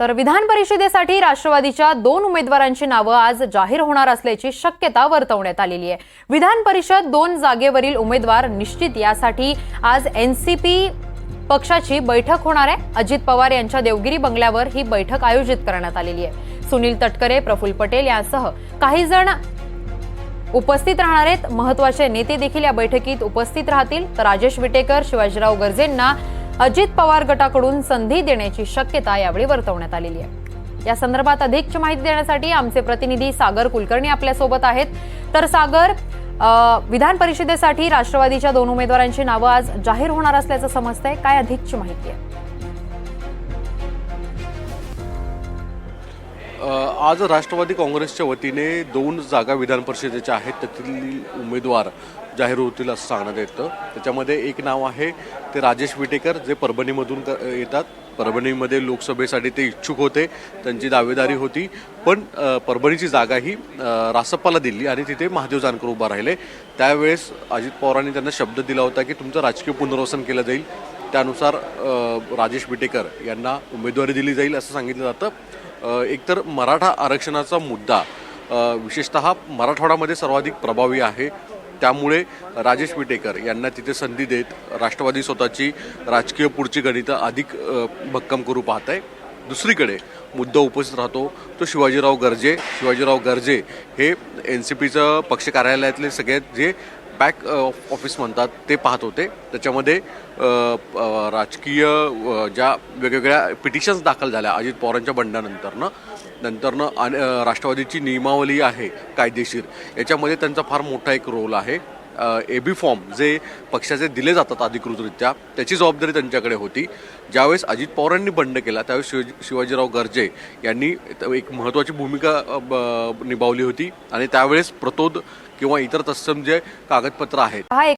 तर विधान परिषदेसाठी राष्ट्रवादीच्या दोन उमेदवारांची नावं आज जाहीर होणार असल्याची शक्यता वर्तवण्यात आलेली आहे. विधान परिषद दोन जागेवरील उमेदवार निश्चित यासाठी आज एन सी पी पक्षाची बैठक होणार आहे. अजित पवार यांच्या देवगिरी बंगल्यावर ही बैठक आयोजित करण्यात आलेली आहे. सुनील तटकरे प्रफुल्ल पटेल यांसह काही जण उपस्थित राहणार आहेत. महत्त्वाचे नेते देखील या बैठकीत उपस्थित राहतील. तर राजेश विटेकर शिवाजीराव गर्जेंना अजित पवार गटाकडून संधी देण्याची शक्यता यावेळी वर्तवण्यात आलेली आहे. या संदर्भात अधिकची माहिती देण्यासाठी आमचे प्रतिनिधी सागर कुलकर्णी आपल्यासोबत आहेत. तर सागर विधान परिषदेसाठी राष्ट्रवादीच्या दोन उमेदवारांची नावं आज जाहीर होणार असल्याचं समजतंय. काय अधिकची माहिती आहे? आज राष्ट्रवादी काँग्रेसच्या वतीने दोन जागा विधान परिषदेच्या आहेत. त्यातील उमेदवार जाहीर होतील असं सांगण्यात येतं. त्याच्यामध्ये एक नाव आहे ते राजेश विटेकर जे परभणीमधून येतात. परभणीमध्ये लोकसभेसाठी ते इच्छुक होते त्यांची दावेदारी होती. पण परभणीची जागा ही रासप्पाला दिली आणि तिथे महादेव जानकर उभा राहिले. त्यावेळेस अजित पवारांनी त्यांना शब्द दिला होता की तुमचं राजकीय पुनर्वसन केलं जाईल. त्यानुसार राजेश विटेकर यांना उमेदवारी दिली जाईल असं सांगितलं जातं. एकतर मराठा आरक्षणाचा मुद्दा विशेषत विशेषतः मराठवाड्यामध्ये सर्वाधिक प्रभावी आहे. त्यामुळे राजेश विटेकर यांना तिथे संधी देत राष्ट्रवादी स्वतःची राजकीय पुढची गणितं अधिक भक्कम करू पाहत आहे दुसरीकडे मुद्दा उपस्थित राहतो तो शिवाजीराव गर्जे. शिवाजीराव गर्जे हे एन सी पीचं पक्ष कार्यालयातले सगळ्यात जे बॅक ऑफिस म्हणतात ते पाहत होते. त्याच्यामध्ये राजकीय ज्या वेगवेगळ्या पिटिशन्स दाखल झाल्या अजित पवारांच्या बंडानंतरनं नंतरनं आणि राष्ट्रवादीची नियमावली आहे कायदेशीर. याच्यामध्ये त्यांचा फार मोठा एक रोल आहे. ए बी फॉर्म जे पक्षाचे दिले जातात अधिकृतरित्या त्याची जबाबदारी त्यांच्याकडे होती. ज्यावेळेस अजित पवारांनी बंड केला त्यावेळेस शिवाजी शिवाजीराव गर्जे यांनी एक महत्त्वाची भूमिका ब- निभावली होती. आणि त्यावेळेस प्रतोद किंवा इतर तत्सम जे कागदपत्र आहेत.